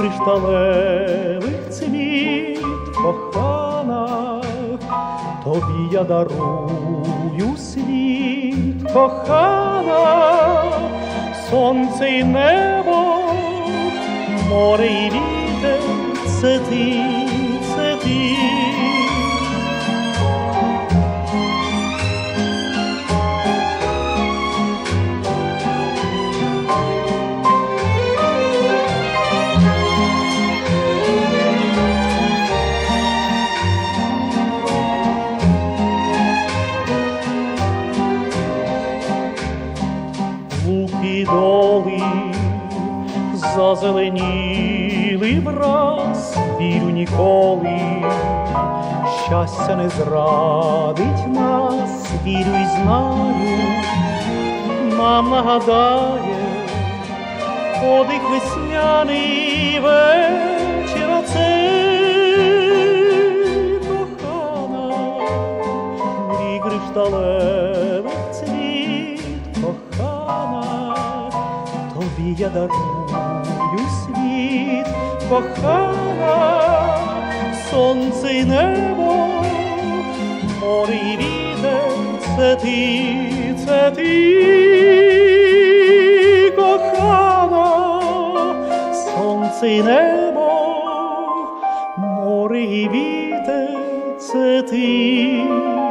кришталевих цвіт кохана, тобі я дарую світ кохана, сонце і небо, море і вітер, це ти, це ти. Луки доли зазеленіли враз, вірю ніколи, щастя не зрадить нас, вірю і знаю, нам нагадає подих весняний вечір оцей кохана мрій кришталевих я дарую світ, кохана, сонце й небо, море і вітер, це ти, це ти, кохана, сонце й небо, море і вітер, це ти.